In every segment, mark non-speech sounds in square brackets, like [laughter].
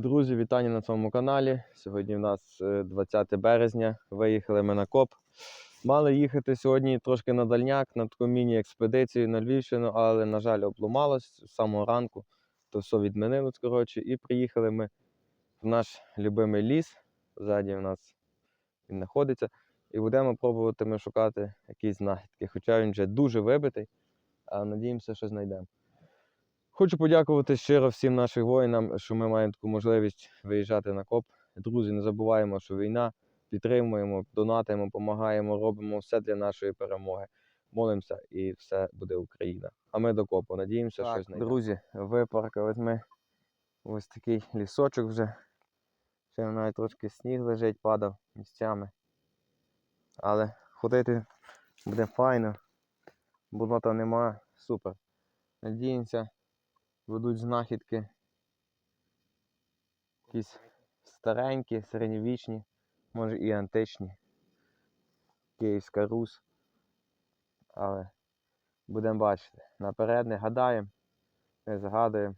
Друзі, вітання на своєму каналі. Сьогодні в нас е, 20 березня. Виїхали ми на коп. Мали їхати сьогодні трошки на дальняк, на таку міні-експедицію на Львівщину, але, на жаль, обломалось з самого ранку. То все відмінилось, коротше, і приїхали ми в наш любимий ліс. Ззаді в нас він знаходиться. І будемо пробувати ми шукати якісь знахідки. Хоча він вже дуже вибитий, а надіємося, що знайдемо. Хочу подякувати щиро всім нашим воїнам, що ми маємо таку можливість виїжджати на коп. Друзі, не забуваємо, що війна, підтримуємо, донатимо, допомагаємо, робимо все для нашої перемоги. Молимося і все буде Україна. А ми до копу. Надіємося, що знайдемо. Друзі, випаркались ми ось такий лісочок вже. Ще навіть трошки сніг лежить, падав місцями. Але ходити буде файно. Болота нема. Супер. Надіємося, ведуть знахідки. Якісь старенькі, середньовічні, може і античні. Київська Русь. Але будемо бачити. Наперед не гадаємо, не загадуємо,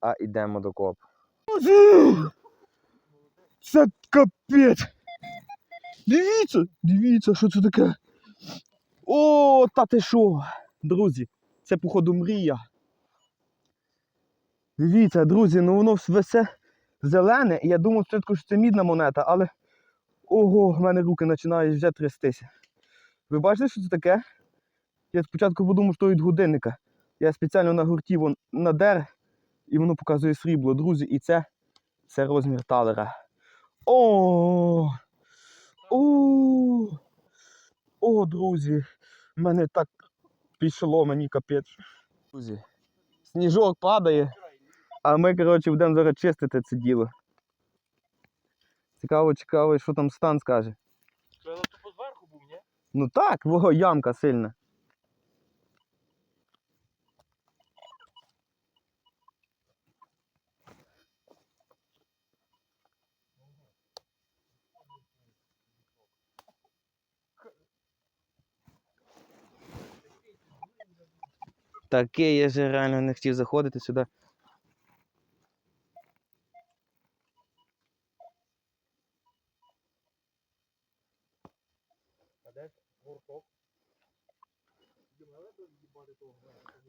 а йдемо до коп. Це капець. Дивіться, дивіться, що це таке. О, та ти що? Друзі, це походу мрія. Дивіться, друзі, ну воно все зелене, і я думав спочатку, що це мідна монета, але. Ого, в мене руки починають вже трястися. Ви бачите, що це таке? Я спочатку подумав, що від годинника. Я спеціально на гурті вон надер, і воно показує срібло, друзі, і це, це розмір талера. О! О! О, друзі! мене так пішло, мені капець. Друзі, сніжок падає, а ми, коротше, будемо зараз чистити це діло. Цікаво, цікаво, що там стан скаже. Тупо зверху був, ні? Ну так, вого ямка сильна. Таке, я же реально не хотів заходити сюди. А де гурток?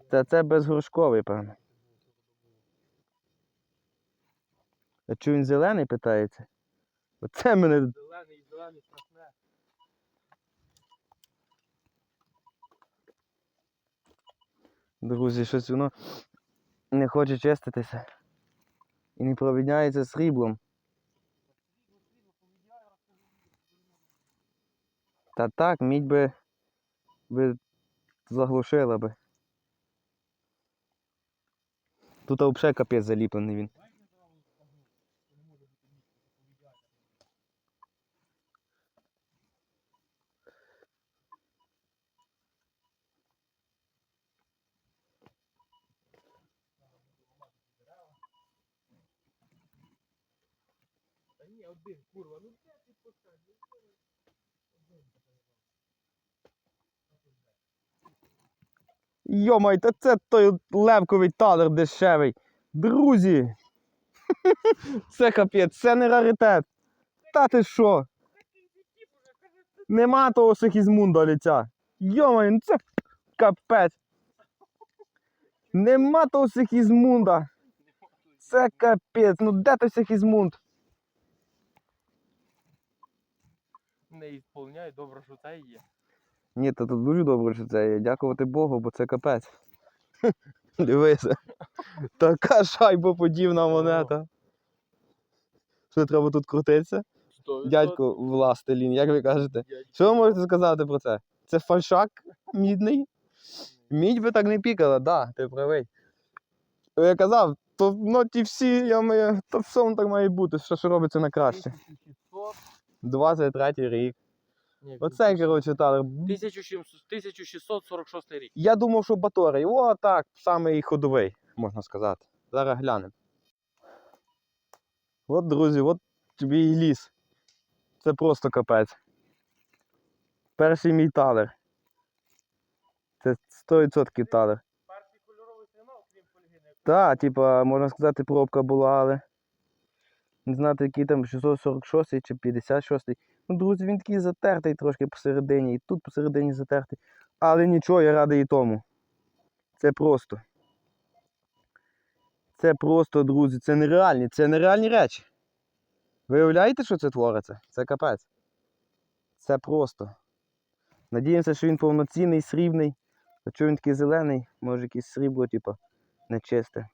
Та це безгоршковий, певно. А чого він зелений питається? Оце мене. Зелений, зелений страшне. Друзі, щось воно не хоче чиститися. І не провідняється сріблом. Та так, мідь би, би заглушила би. Тут взагалі капець заліплений він. Ні, один, курва, ну де ти поставь? Йомай, та це той левковий талер дешевий. Друзі! [laughs] Це капець, це не раритет. Та ти що? Нема того Сихізмунда лиця. Йомай, ну це капець. Нема того Сихізмунда. Це капець. Ну де той Сихізмунд? Не ісполняй, добре, що це є. Ні, то тут дуже добре, що це є. Дякувати Богу, бо це капець. [laughs] Дивися. Така шайбоподібна монета. Що треба тут крутитися? Дядько Властелін, як ви кажете? Що ви можете сказати про це? Це фальшак мідний? Мідь би так не пікала, да, ти правий. Я казав, то ну, ті всі, я маю, то все воно так має бути, що, що робиться на краще. 1600. 23 рік. Ні, Оцей, коротше, талер. 1700 1646 рік. Я думав, що Баторій. О, так, самий ходовий, можна сказати. Зараз глянемо. От, друзі, от тобі і ліс. Це просто капець. Перший мій талер. Це 100% талер. Перший кольоровий сигнал, крім полігини. Так, типа, можна сказати, пробка була, але Не знати, який там 646 чи 56. Ну, друзі, він такий затертий трошки посередині, і тут посередині затертий. Але нічого, я радий і тому. Це просто. Це просто, друзі, це нереальні, це нереальні речі. Ви уявляєте, що це твориться? Це капець. Це просто. Надіємося, що він повноцінний, срібний. А чого він такий зелений? Може якесь срібло, типу, нечисте.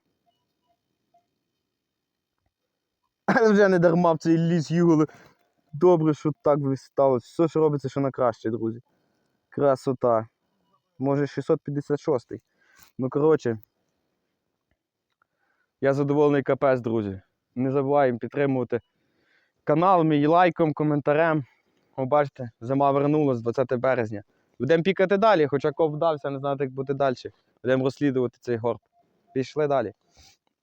Але [laughs] вже не дарма в цей ліс юли. Добре, що так сталося. Все, що робиться, що на краще, друзі. Красота. Може 656. Ну, коротше. Я задоволений капець, друзі. Не забуваємо підтримувати канал мій лайком, коментарем. О, бачите, зима вернулась 20 березня. Будемо пікати далі, хоча коп вдався, не знати, як бути далі. Будемо розслідувати цей горб. Пішли далі.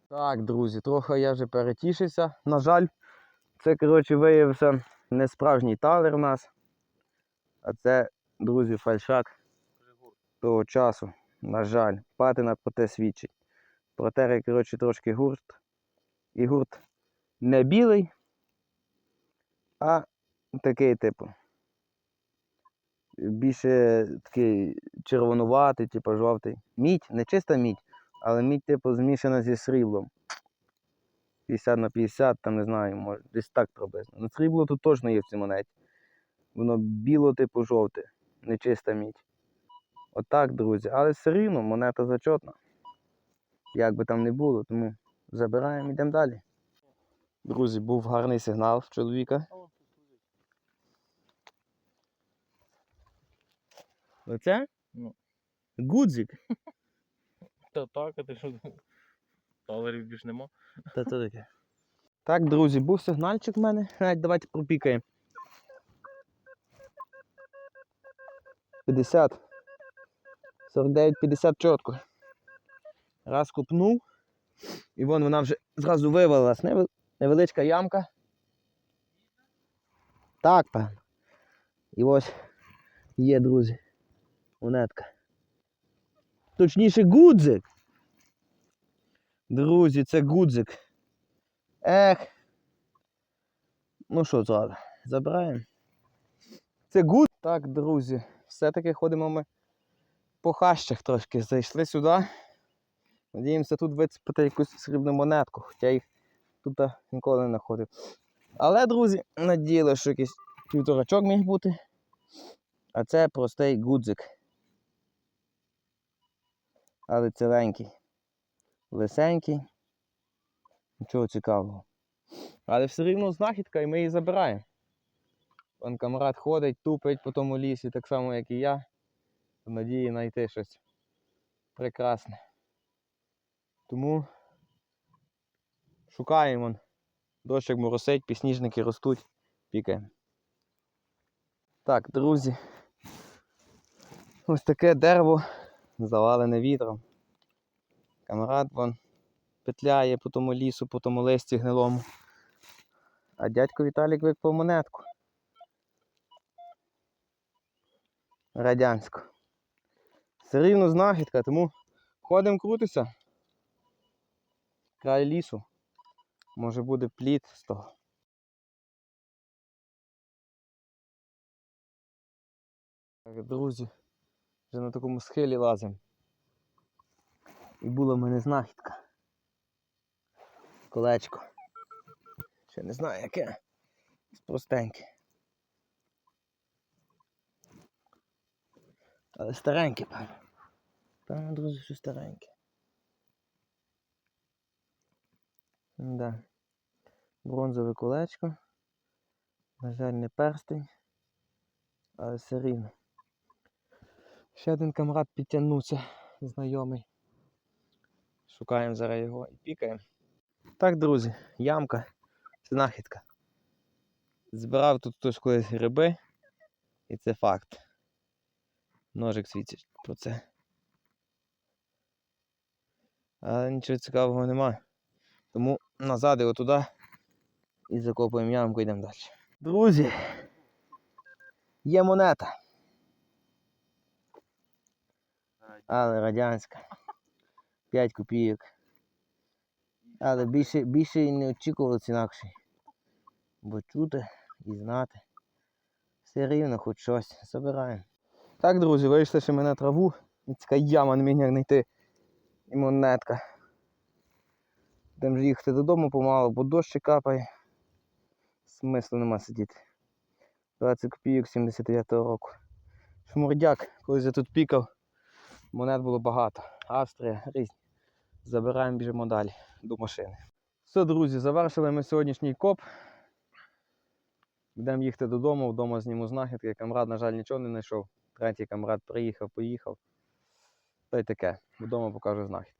Так, друзі, трохи я вже перетішився. На жаль, це, коротше, виявився не справжній талер у нас. А це, друзі, фальшак того часу. На жаль, патина про те свідчить. Проте, коротше, трошки гурт. І гурт не білий, а такий типу. Більше такий червонуватий, типу жовтий. Мідь, не чиста мідь, але мідь, типу, змішана зі сріблом. 50 на 50, там не знаю, може, десь так приблизно. Ну, срібло тут точно є в цій монеті. Воно біло, типу, жовте, не чиста мідь. Отак, друзі. Але все рівно монета зачетна. Як би там не було, тому забираємо, йдемо далі. Друзі, був гарний сигнал в чоловіка. Оце? Ну. Гудзик. [laughs] Та так, а ти що? Талерів більш. Та це таке. Так, друзі, був сигнальчик в мене. [laughs] Навіть давайте пропікаємо. 50. 49, 50 чітко. Раз купнув. І вон вона вже зразу вивалилась. Невеличка ямка. Так, певно. І ось є, друзі. Монетка. Точніше, гудзик. Друзі, це гудзик. Ех. Ну що зробимо? Забираємо. Це гуд. Так, друзі, все-таки ходимо ми по хащах трошки. Зайшли сюди. Надіємося тут вицепити якусь срібну монетку, хоча їх тут ніколи не знаходив. Але, друзі, надіяли, що якийсь півторачок міг бути. А це простий гудзик. Але ціленький. Лисенький. Нічого цікавого. Але все рівно знахідка і ми її забираємо. Пан камрад ходить, тупить по тому лісі, так само, як і я. В надії знайти щось прекрасне. Тому шукаємо. Дощик моросить, пісніжники ростуть, пікаємо. Так, друзі. Ось таке дерево завалене вітром. Камрад вон петляє по тому лісу, по тому листі гнилому. А дядько Віталік викпав монетку. Радянську. Все рівно знахідка, тому ходимо крутися. Край лісу. Може буде плід з того. Друзі, вже на такому схилі лазимо. І була в мене знахідка. Колечко. Ще не знаю яке. Простеньке. Але стареньке, певно. Певно, друзі, що стареньке. Да. Бронзове колечко. На жаль, не перстень. Але все рівно. Ще один камрад підтягнувся, знайомий. Шукаємо зараз його і пікаємо. Так, друзі, ямка, знахідка. Збирав тут хтось колись гриби, і це факт. Ножик свідчить про це. Але нічого цікавого нема. Тому назад і отуди і закопуємо ямку, йдемо далі. Друзі, є монета. Але радянська. 5 копійок. Але більше, більше і не очікувалось інакше. бо чути і знати. Все рівно хоч щось. Забираємо. Так, друзі, вийшли ще ми на траву. І така яма не міг ніяк знайти. І монетка. Будемо ж їхати додому помалу, бо дощ капає. Смислу нема сидіти. 20 копійок 79-го року. Шмурдяк, колись я тут пікав, монет було багато. Австрія, різні. Забираємо, біжимо далі до машини. Все, друзі, завершили ми сьогоднішній коп. Будемо їхати додому, вдома зніму знахідки. Камрад, на жаль, нічого не знайшов. Третій камрад приїхав, поїхав. Та й таке. Вдома покажу знахідки.